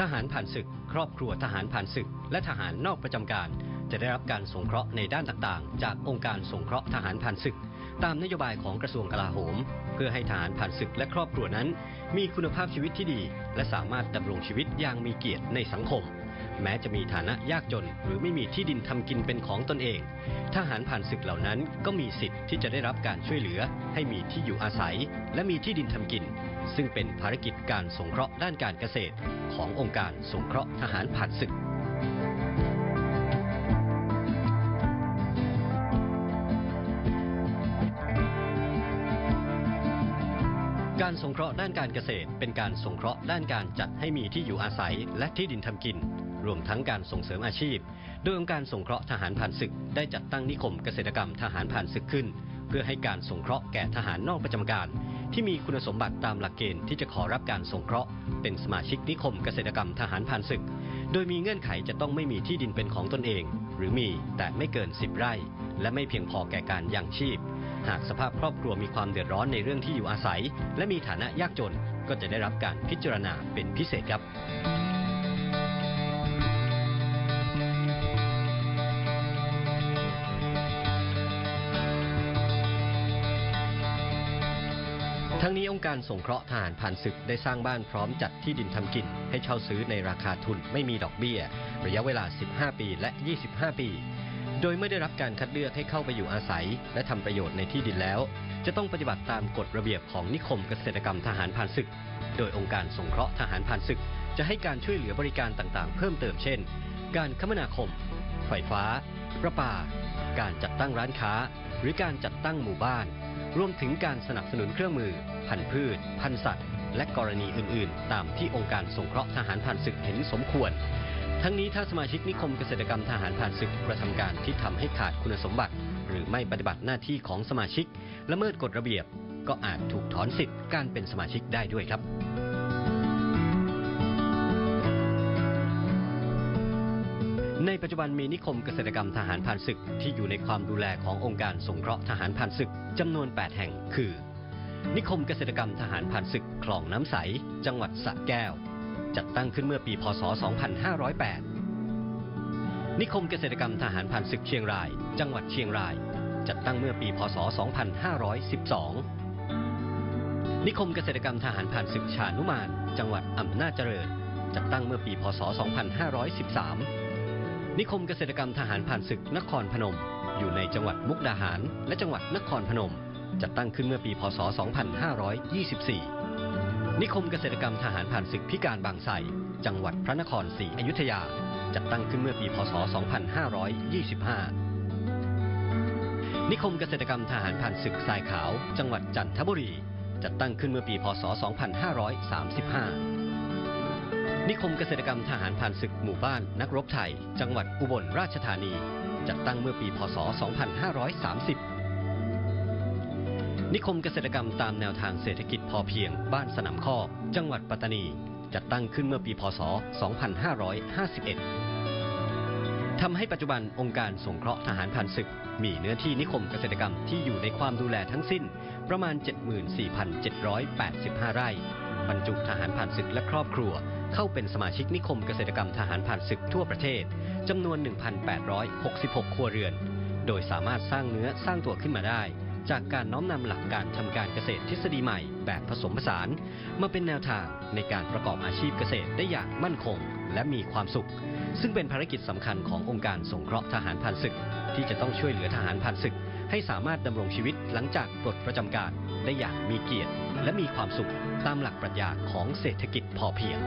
ทหารผ่านศึก ครอบครัวทหารผ่านศึก และทหารนอกประจำการ จะได้รับการสงเคราะห์ในด้านต่างๆ จากองค์การสงเคราะห์ทหารผ่านศึก ตามนโยบายของกระทรวงกลาโหม เพื่อให้ทหารผ่านศึกและครอบครัวนั้น มีคุณภาพชีวิตที่ดี และสามารถดำรงชีวิตอย่างมีเกียรติในสังคม แม้จะมีฐานะยากจน หรือไม่มีที่ดินทำกินเป็นของตนเอง ทหารผ่านศึกเหล่านั้นก็มีสิทธิ์ที่จะได้รับการช่วยเหลือ ให้มีที่อยู่อาศัย และมีที่ดินทำกิน ซึ่งเป็นภารกิจการสงเคราะห์ด้านการเกษตรขององค์การสงเคราะห์ทหารผ่านศึกการสงเคราะห์ด้านการเกษตร เป็นการสงเคราะห์ด้านการจัดให้มีที่อยู่อาศัย และที่ดินทำกิน รวมทั้งการส่งเสริมอาชีพ โดยองค์การสงเคราะห์ทหารผ่านศึก ได้จัดตั้งนิคมเกษตรกรรมทหารผ่านศึกขึ้น พื่อให้การสงเคราะห์แก่ทหารนอกประจำการ ที่มีคุณสมบัติตามหลักเกณฑ์ที่จะขอรับการสงเคราะห์ เป็นสมาชิกนิคมเกษตรกรรมทหารผ่านศึก โดยมีเงื่อนไขจะต้องไม่มีที่ดินเป็นของตนเอง หรือมีแต่ไม่เกิน 10 ไร่ และไม่เพียงพอแก่การยังชีพ หากสภาพครอบครัวมีความเดือดร้อนในเรื่องที่อยู่อาศัย และมีฐานะยากจนก็จะได้รับการพิจารณาเป็นพิเศษครับ ทั้งนี้องค์การสงเคราะห์ทหารผ่านศึกได้สร้างบ้านพร้อมจัดที่ดินทำกิน ให้เช่าซื้อในราคาทุนไม่มีดอกเบี้ย ระยะเวลา 15 ปีและ 25 ปี โดยเมื่อได้รับการคัดเลือกให้เข้าไปอยู่อาศัย และทำประโยชน์ในที่ดินแล้ว จะต้องปฏิบัติตามกฎระเบียบของนิคมเกษตรกรรมทหารผ่านศึก โดยองค์การสงเคราะห์ทหารผ่านศึก จะให้การช่วยเหลือบริการต่างๆ เพิ่มเติมเช่น การคมนาคม ไฟฟ้า ประปา การจัดตั้งร้านค้า หรือการจัดตั้งหมู่บ้าน รวมถึงการสนับสนุนเครื่องมือ พันธุ์พืช พันธุ์สัตว์ และกรณีอื่น ๆ ตามที่องค์การสงเคราะห์ทหารผ่านศึกเห็นสมควร ทั้งนี้ถ้าสมาชิกนิคมเกษตรกรรมทหารผ่านศึกกระทำการที่ทำให้ขาดคุณสมบัติ หรือไม่ปฏิบัติหน้าที่ของสมาชิกละเมิดกฎระเบียบ ก็อาจถูกถอนสิทธิ์การเป็นสมาชิกได้ด้วยครับ ในปัจจุบันมีนิคมเกษตรกรรมทหารผ่านศึกที่อยู่ในความดูแลขององค์การสงเคราะห์ทหารผ่านศึกจำนวน 8 แห่ง คือ นิคมเกษตรกรรมทหารผ่านศึกคลองน้ำใส จังหวัดสระแก้ว จัดตั้งขึ้นเมื่อปีพศ 2508 นิคมเกษตรกรรมทหารผ่านศึกเชียงราย จังหวัดเชียงราย จัดตั้งเมื่อปีพศ 2512 นิคมเกษตรกรรมทหารผ่านศึกชานุมาน จังหวัดอำนาจเจริญ จัดตั้งเมื่อปีพศ 2513 นิคมเกษตรกรรมทหารผ่านศึกนครพนม อยู่ในจังหวัดมุกดาหาร และจังหวัดนครพนม จัดตั้งขึ้นเมื่อปี พศ 2524 นิคมเกษตรกรรมทหารผ่านศึกพิการบางไทรจังหวัดพระนครศรีอยุธยา จัดตั้งขึ้นเมื่อปี พศ 2525 นิคมเกษตรกรรมทหารผ่านศึกทรายขาว จังหวัดจันทบุรี จัดตั้งขึ้นเมื่อปี พศ 2535 นิคมเกษตรกรรมทหารผ่านศึกหมู่บ้านนักรบไทย จังหวัดอุบลราชธานี จัดตั้งเมื่อปีพศ 2530 นิคมเกษตรกรรมตามแนวทางเศรษฐกิจพอเพียง บ้านสนามข้อ จังหวัดปัตตานี จัดตั้งขึ้นเมื่อปีพศ 2551 ทำให้ปัจจุบันองค์การสงเคราะห์ทหารผ่านศึก มีเนื้อที่นิคมเกษตรกรรมที่อยู่ในความดูแลทั้งสิ้นประมาณ 74,785 ไร่ บรรจุทหารผ่านศึกและครอบครัว เข้าเป็นสมาชิกนิคมเกษตรกรรมทหารผ่านศึกทั่วประเทศจำนวน 1,866 ครัวเรือน โดยสามารถสร้างเนื้อสร้างตัวขึ้นมาได้ จากการน้อมนำหลักการทำการเกษตรทฤษฎีใหม่ แบบผสมผสาน มาเป็นแนวทางในการประกอบอาชีพเกษตรได้อย่างมั่นคง และมีความสุข ซึ่งเป็นภารกิจสำคัญขององค์การสงเคราะห์ทหารผ่านศึก ที่จะต้องช่วยเหลือทหารผ่านศึก ให้สามารถดำรงชีวิตหลังจากปลดประจำการได้อย่างมีเกียรติและมีความสุขตามหลักปรัชญาของเศรษฐกิจพอเพียง